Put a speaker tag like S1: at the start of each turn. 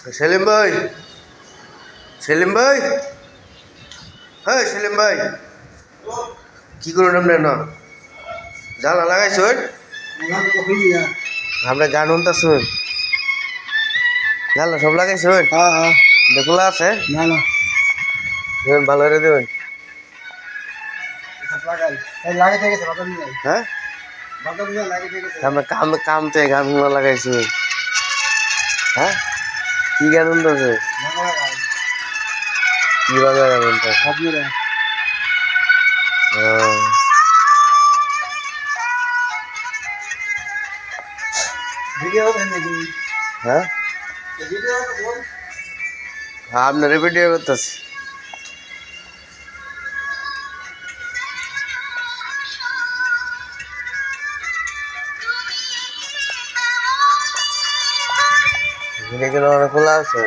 S1: সেলিম ভাই। সেলিম ভাই? হ্যাঁ সেলিম ভাই। কি করুন আপনি না জানা লাগাইছেন আমরা গান শুনতেছেন? জানলা সব লাগাইছেন?
S2: হ্যাঁ হ্যাঁ।
S1: দেখলা আছে?
S2: না না।
S1: ভালো করে দেবেন। হ্যাঁ? আমরা কাম কাম থেকে গান শোনা লাগাইছি হ্যাঁ? কি গান শুনতেছে? কি বাজা গান শুনতেছে? হ্যাঁ।
S2: আপনার
S1: হ্যাঁ?
S2: ভিডিও বল।
S1: ভিডিও করতেছি ভিডিও খোলা আছে।